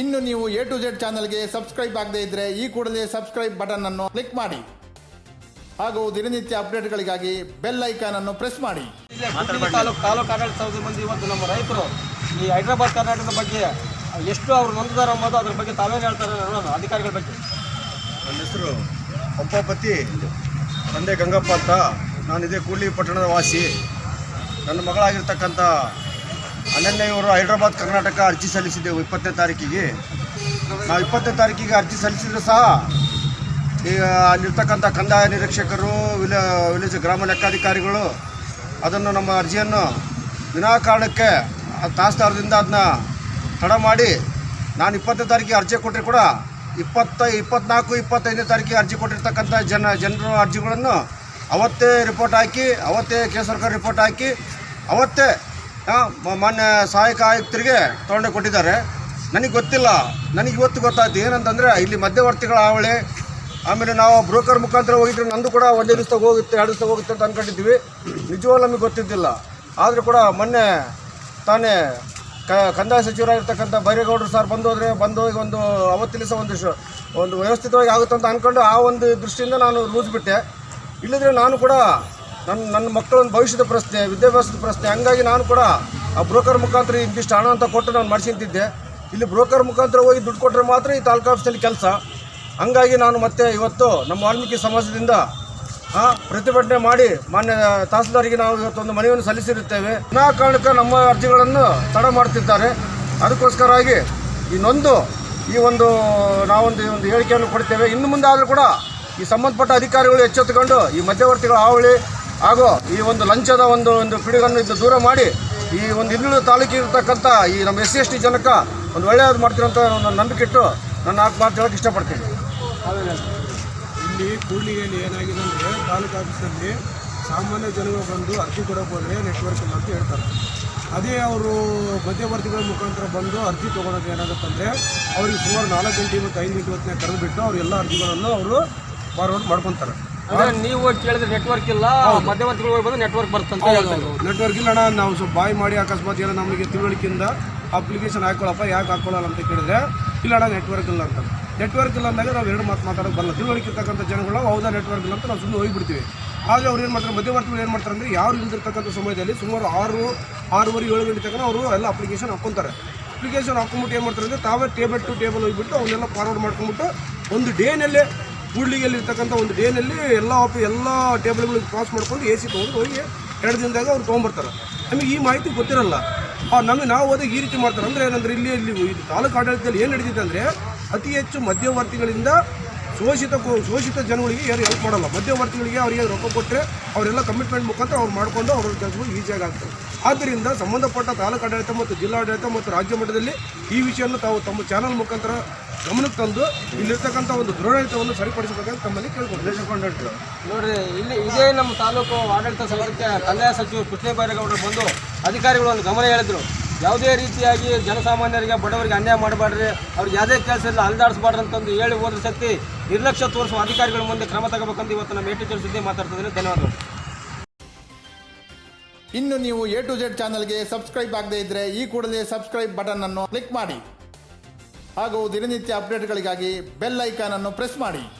ಇನ್ನು ನೀವು A to Z ಚಾನಲ್ಗೆ ಸಬ್ಸ್ಕ್ರೈಬ್ ಆಗದೇ ಇದ್ದರೆ ಈ ಕೂಡಲೇ ಸಬ್ಸ್ಕ್ರೈಬ್ ಬಟನ್ ಅನ್ನು ಕ್ಲಿಕ್ ಮಾಡಿ. ಹಾಗೂ ದಿನನಿತ್ಯ ಅಪ್ಡೇಟ್ಗಳಿಗಾಗಿ ಬೆಲ್ ಐಕಾನ್ ಅನ್ನು ಪ್ರೆಸ್ ಮಾಡಿ. ತಾಲೂಕು ತಾಲೂಕು ಆಡಳಿತ ಮಂದಿ ಇವತ್ತು ನಮ್ಮ ರೈತರು ಈ ಹೈದರಾಬಾದ್ ಕರ್ನಾಟಕದ ಬಗ್ಗೆ ಎಷ್ಟು ಅವ್ರು ನೊಂದಿದ್ದಾರೆ ಅನ್ನೋದು ಅದ್ರ ಬಗ್ಗೆ ತಾವೇನು ಹೇಳ್ತಾರೆ ನೋಡೋಣ ಅಧಿಕಾರಿಗಳ ಬಗ್ಗೆ. ನನ್ನ ಹೆಸರು ಪಂಪಾಪತಿ. ತಂದೆ ಗಂಗಪ್ಪ ಅಂತ. ನಾನಿದೆ ಕೂಡ್ಲಿ ಪಟ್ಟಣದ ವಾಸಿ. ನನ್ನ ಮಗಳಾಗಿರ್ತಕ್ಕಂಥ ಅನನ್ಯ ಇವರು ಹೈದ್ರಾಬಾದ್, ಕರ್ನಾಟಕ ಅರ್ಜಿ ಸಲ್ಲಿಸಿದ್ದೆವು ಇಪ್ಪತ್ತನೇ ತಾರೀಕಿಗೆ. ನಾವು ಇಪ್ಪತ್ತನೇ ತಾರೀಕಿಗೆ ಅರ್ಜಿ ಸಲ್ಲಿಸಿದ್ರು ಸಹ ಈಗ ಅಲ್ಲಿರ್ತಕ್ಕಂಥ ಕಂದಾಯ ನಿರೀಕ್ಷಕರು, ವಿಲ, ವಿಲೇಜ್ ಗ್ರಾಮ ಲೆಕ್ಕಾಧಿಕಾರಿಗಳು ಅದನ್ನು ನಮ್ಮ ಅರ್ಜಿಯನ್ನು ವಿನಾಕಾರಣಕ್ಕೆ ಆ ತಹಸೀಲ್ದಾರದಿಂದ ಅದನ್ನ ತಡ ಮಾಡಿ ನಾನು ಇಪ್ಪತ್ತನೇ ತಾರೀಕಿಗೆ ಅರ್ಜಿ ಕೊಟ್ಟರೆ ಕೂಡ ಇಪ್ಪತ್ತ, ಇಪ್ಪತ್ನಾಲ್ಕು, ಇಪ್ಪತ್ತೈದನೇ ತಾರೀಕಿಗೆ ಅರ್ಜಿ ಕೊಟ್ಟಿರ್ತಕ್ಕಂಥ ಜನ, ಜನರು ಅರ್ಜಿಗಳನ್ನು ಅವತ್ತೇ ರಿಪೋರ್ಟ್ ಹಾಕಿ, ಅವತ್ತೇ ಕೇಂದ್ರ ಸರ್ಕಾರ ರಿಪೋರ್ಟ್ ಹಾಕಿ, ಅವತ್ತೇ ಮಾನ್ಯ ಸಹಾಯಕ ಆಯುಕ್ತರಿಗೆ ತೊಗೊಂಡು ಕೊಟ್ಟಿದ್ದಾರೆ. ನನಗೆ ಗೊತ್ತಿಲ್ಲ. ನನಗೆ ಇವತ್ತು ಗೊತ್ತಾಯ್ತು. ಏನಂತಂದರೆ, ಇಲ್ಲಿ ಮಧ್ಯವರ್ತಿಗಳ ಹಾವಳಿ, ಆಮೇಲೆ ನಾವು ಬ್ರೋಕರ್ ಮುಖಾಂತರ ಹೋಗಿದ್ರೆ ನಂದು ಕೂಡ ಒಂದೇ ದಿವಸ ಹೋಗುತ್ತೆ, ಎರಡು ದಿವಸ ಹೋಗುತ್ತೆ ಅಂತ ಅಂದ್ಕೊಂಡಿದ್ವಿ ನಿಜವಾಗ್ಲೂ ನಮಗೆ ಗೊತ್ತಿದ್ದಿಲ್ಲ. ಆದರೂ ಕೂಡ ಮೊನ್ನೆ ತಾನೇ ಕ, ಕಂದಾಯ ಸಚಿವರಾಗಿರ್ತಕ್ಕಂಥ ಬೈರೇಗೌಡರು ಸರ್ ಬಂದು ಹೋದರೆ ಬಂದು ಒಂದು ಅವತ್ತಿಲ್ಲಿ ಸಹ ಒಂದು ಒಂದು ವ್ಯವಸ್ಥಿತವಾಗಿ ಆಗುತ್ತೆ ಅಂತ ಅಂದ್ಕೊಂಡು ಆ ಒಂದು ದೃಷ್ಟಿಯಿಂದ ನಾನು ರೂಜ್ಬಿಟ್ಟೆ. ಇಲ್ಲದ್ರೆ ನಾನು ಕೂಡ ನನ್ನ ನನ್ನ ಮಕ್ಕಳ ಭವಿಷ್ಯದ ಪ್ರಶ್ನೆ, ವಿದ್ಯಾಭ್ಯಾಸದ ಪ್ರಶ್ನೆ. ಹಂಗಾಗಿ ನಾನು ಕೂಡ ಆ ಬ್ರೋಕರ್ ಮುಖಾಂತರ ಇಂತಿಷ್ಟು ಹಣ ಅಂತ ಕೊಟ್ಟು ನಾನು ಮಾಡಿಸಿಂತಿದ್ದೆ. ಇಲ್ಲಿ ಬ್ರೋಕರ್ ಮುಖಾಂತರ ಹೋಗಿ ದುಡ್ಡು ಕೊಟ್ಟರೆ ಮಾತ್ರ ಈ ತಾಲೂಕು ಆಫೀಸಲ್ಲಿ ಕೆಲಸ. ಹಂಗಾಗಿ ನಾನು ಮತ್ತೆ ಇವತ್ತು ನಮ್ಮ ವಾಲ್ಮೀಕಿ ಸಮಾಜದಿಂದ ಪ್ರತಿಭಟನೆ ಮಾಡಿ ಮಾನ್ಯ ತಹಸೀಲ್ದಾರಿಗೆ ನಾವು ಇವತ್ತೊಂದು ಮನವಿಯನ್ನು ಸಲ್ಲಿಸಿರುತ್ತೇವೆ. ವಿನಾಕಾರಣಕ್ಕೆ ನಮ್ಮ ಅರ್ಜಿಗಳನ್ನು ತಡ ಮಾಡ್ತಿದ್ದಾರೆ. ಅದಕ್ಕೋಸ್ಕರವಾಗಿ ಇನ್ನೊಂದು ನೊಂದು, ಈ ಒಂದು ನಾವೊಂದು ಈ ಒಂದು ಹೇಳಿಕೆಯನ್ನು ಕೊಡ್ತೇವೆ. ಇನ್ನು ಮುಂದೆ ಆದರೂ ಕೂಡ ಈ ಸಂಬಂಧಪಟ್ಟ ಅಧಿಕಾರಿಗಳು ಎಚ್ಚೆತ್ತುಕೊಂಡು ಈ ಮಧ್ಯವರ್ತಿಗಳ ಹಾವಳಿ ಹಾಗೂ ಈ ಒಂದು ಲಂಚದ ಒಂದು ಒಂದು ಪಿಡುಗನ್ನು ಇದು ದೂರ ಮಾಡಿ ಈ ಒಂದು ಇನ್ನುಳಿದ ತಾಲೂಕಿಗೆ ಇರತಕ್ಕಂಥ ಈ ನಮ್ಮ ಎಸ್ ಸಿ ಎಸ್ ಟಿ ಜನಕ್ಕೆ ಒಂದು ಒಳ್ಳೆಯದು ಮಾಡ್ತೀರಂತ ನನ್ನ ನಂಬಿಕೆ ಇಟ್ಟು ನನ್ನ ನಾಲ್ಕು ಮಾತು ಹೇಳಕ್ಕೆ ಇಷ್ಟಪಡ್ತೀನಿ. ಇಲ್ಲಿ ಕೂಡ್ಲಿಯಲ್ಲಿ ಏನಾಗಿದೆ ಅಂದರೆ ತಾಲೂಕು ಆಫೀಸಲ್ಲಿ ಸಾಮಾನ್ಯ ಜನಗಳು ಬಂದು ಅರ್ಜಿ ಕೊಡೋಕೆ ನೆಟ್ವರ್ಕ್ ಇಲ್ಲ ಅಂತ ಹೇಳ್ತಾರೆ. ಅದೇ ಅವರು ಮಧ್ಯವರ್ತಿಗಳ ಮುಖಾಂತರ ಬಂದು ಅರ್ಜಿ ತೊಗೊಳೋದು ಏನಾಗುತ್ತಂದರೆ ಅವ್ರಿಗೆ ಸುಮಾರು ನಾಲ್ಕು ಗಂಟೆ ಮತ್ತು ಐದು ಗಂಟೆ ಹೊತ್ತಿನ ಕರೆದುಬಿಟ್ಟು ಅವ್ರು ಎಲ್ಲ ಅರ್ಜಿಗಳನ್ನು ಅವರು ಫಾರ್ವರ್ಡ್ ಮಾಡ್ಕೊತಾರೆ. ನೀವು ಹೋಗಿ ಕೇಳಿದ್ರೆ ನೆಟ್ವರ್ಕ್ ಇಲ್ಲ ಮಧ್ಯವರ್ತಿಗಳು ಹೋಗಿ ಬಂದು ನೆಟ್ವರ್ಕ್ ಬರ್ತಂತ ನೆಟ್ವರ್ಕ್ ಇಲ್ಲ ಅಣ್ಣ ನಾವು ಸ್ವಲ್ಪ ಬಾಯ್ ಮಾಡಿ ಅಕಸ್ಮಾತ್ ಏನೋ ನಮಗೆ ತಿಳುವಳಿಕೆಯಿಂದ ಅಪ್ಲಿಕೇಶನ್ ಹಾಕೊಳ್ಳಪ್ಪ ಯಾಕೆ ಹಾಕೊಳ್ಳಲ್ಲ ಅಂತ ಕೇಳಿದ್ರೆ ಇಲ್ಲ ಅಣ್ಣ ನೆಟ್ವರ್ಕ್ ಇಲ್ಲ ಅಂತ. ನೆಟ್ವರ್ಕ್ ಇಲ್ಲ ಅಂದಾಗ ನಾವು ಎರಡು ಮಾತು ಮಾತಾಡೋಕೆ ಬರಲ್ಲ. ತಿಳುವಳಿಕೆ ಇರ್ತಕ್ಕಂಥ ಜನಗಳು ಹೌದಾ ನೆಟ್ವರ್ಕ್ ಇಲ್ಲ ಅಂತ ನಾವು ಸುಮ್ಮನೆ ಹೋಗಿಬಿಡ್ತೀವಿ. ಆದರೆ ಅವ್ರು ಏನು ಮಾಡ್ತಾರೆ ಮಧ್ಯವರ್ತಿಗಳು ಏನು ಮಾಡ್ತಾರೆ ಅಂದರೆ ಯಾರು ಇಲ್ದಿರ್ತಕ್ಕಂಥ ಸಮಯದಲ್ಲಿ ಸುಮಾರು ಆರು ಆರೂವರೆ ಏಳು ಗಂಟೆ ತನಕ ಅವರು ಎಲ್ಲ ಅಪ್ಲಿಕೇಶನ್ ಹಾಕ್ಕೊಂತಾರೆ. ಅಪ್ಲಿಕೇಶನ್ ಹಾಕೊಂಬಿಟ್ಟು ಏನು ಮಾಡ್ತಾರೆ ಅಂದರೆ ತಾವೇ ಟೇಬಲ್ ಟು ಟೇಬಲ್ ಹೋಗಿಬಿಟ್ಟು ಅವನ್ನೆಲ್ಲ ಫಾರ್ವರ್ಡ್ ಮಾಡ್ಕೊಂಬಿಟ್ಟು ಒಂದು ಡೇನಲ್ಲೇ ಕೂಡ್ಲಿಗೆಯಲ್ಲಿ ಇರ್ತಕ್ಕಂಥ ಒಂದು ಡೇನಲ್ಲಿ ಎಲ್ಲ ಆಫ್ ಎಲ್ಲ ಟೇಬಲ್ಗಳಿಗೆ ಪಾಸ್ ಮಾಡ್ಕೊಂಡು ಎ ಸಿ ತೊಗೊಂಡು ಹೋಗಿ ಎರಡು ದಿನದಾಗ ಅವ್ರು ತೊಗೊಂಬರ್ತಾರೆ ನಮಗೆ ಈ ಮಾಹಿತಿ ಗೊತ್ತಿರಲ್ಲ. ನಮಗೆ ನಾವು ಹೋದಾಗ ಈ ರೀತಿ ಮಾಡ್ತಾರೆ. ಅಂದರೆ ಏನಂದ್ರೆ ಇಲ್ಲಿ ಇಲ್ಲಿ ತಾಲೂಕು ಆಡಳಿತದಲ್ಲಿ ಏನು ನಡೀತಿದೆ ಅಂದರೆ ಅತಿ ಹೆಚ್ಚು ಮಧ್ಯವರ್ತಿಗಳಿಂದ ಶೋಷಿತ ಶೋಷಿತ ಜನಗಳಿಗೆ ಯಾರು ಹೆಲ್ಪ್ ಮಾಡಲ್ಲ. ಮಧ್ಯವರ್ತಿಗಳಿಗೆ ಅವರಿಗೆ ರೊಕ್ಕ ಕೊಟ್ಟರೆ ಅವರೆಲ್ಲ ಕಮಿಟ್ಮೆಂಟ್ ಮುಖಾಂತರ ಅವ್ರು ಮಾಡಿಕೊಂಡು ಅವ್ರ ಕೆಲಸಗಳು ಈಸಿಯಾಗಿ ಆಗ್ತದೆ. ಆದ್ದರಿಂದ ಸಂಬಂಧಪಟ್ಟ ತಾಲೂಕು ಆಡಳಿತ ಮತ್ತು ಜಿಲ್ಲಾಡಳಿತ ಮತ್ತು ರಾಜ್ಯ ಮಟ್ಟದಲ್ಲಿ ಈ ವಿಷಯವನ್ನು ತಾವು ತಮ್ಮ ಚಾನಲ್ ಮುಖಾಂತರ ಗಮನಕ್ಕೆ ತಂದು ಇಲ್ಲಿರ್ತಕ್ಕಂಥ ಒಂದು ದುರಾಡಳಿತವನ್ನು ಸರಿಪಡಿಸಬೇಕಂತ ತಮ್ಮಲ್ಲಿ ಕೇಳ್ಕೊಂಡು ನೋಡ್ರಿ ಇಲ್ಲಿ ಇದೇ ನಮ್ಮ ತಾಲೂಕು ಆಡಳಿತ ಸಮಿತಿಗೆ ಕಂದಾಯ ಸಚಿವ ಕೃಷ್ಣ ಬೈರೇಗೌಡರು ಬಂದು ಅಧಿಕಾರಿಗಳು ಒಂದು ಗಮನ ಹೇಳಿದ್ರು. ಯಾವುದೇ ರೀತಿಯಾಗಿ ಜನಸಾಮಾನ್ಯರಿಗೆ ಬಡವರಿಗೆ ಅನ್ಯಾಯ ಮಾಡಬೇಡ್ರಿ ಅವ್ರಿಗೆ ಯಾವುದೇ ಕೆಲಸ ಇಲ್ಲ ಅಲ್ದಾಡಿಸ್ಬಾರ್ದು ಅಂತಂದು ಹೇಳಿ ಹೋದ್ರ ಶಕ್ತಿ ನಿರ್ಲಕ್ಷ್ಯ ತೋರಿಸುವ ಅಧಿಕಾರಿಗಳ ಮುಂದೆ ಕ್ರಮ ತಗೋಬೇಕಂತ ಇವತ್ತು ನಮ್ಮ ಏಟು ಸುದ್ದಿ ಮಾತಾಡ್ತಿದ್ದೀನಿ ಧನ್ಯವಾದಗಳು. ಇನ್ನು ನೀವು ಎ ಟು ಜೆಡ್ ಚಾನಲ್ಗೆ ಸಬ್ಸ್ಕ್ರೈಬ್ ಆಗದೇ ಇದ್ದರೆ ಈ ಕೂಡಲೇ ಸಬ್ಸ್ಕ್ರೈಬ್ ಬಟನ್ ಅನ್ನು ಕ್ಲಿಕ್ ಮಾಡಿ. ಹಾಗೂ ದಿನನಿತ್ಯ ಅಪ್ಡೇಟ್ಗಳಿಗಾಗಿ ಬೆಲ್ ಐಕಾನ್ ಅನ್ನು ಪ್ರೆಸ್ ಮಾಡಿ.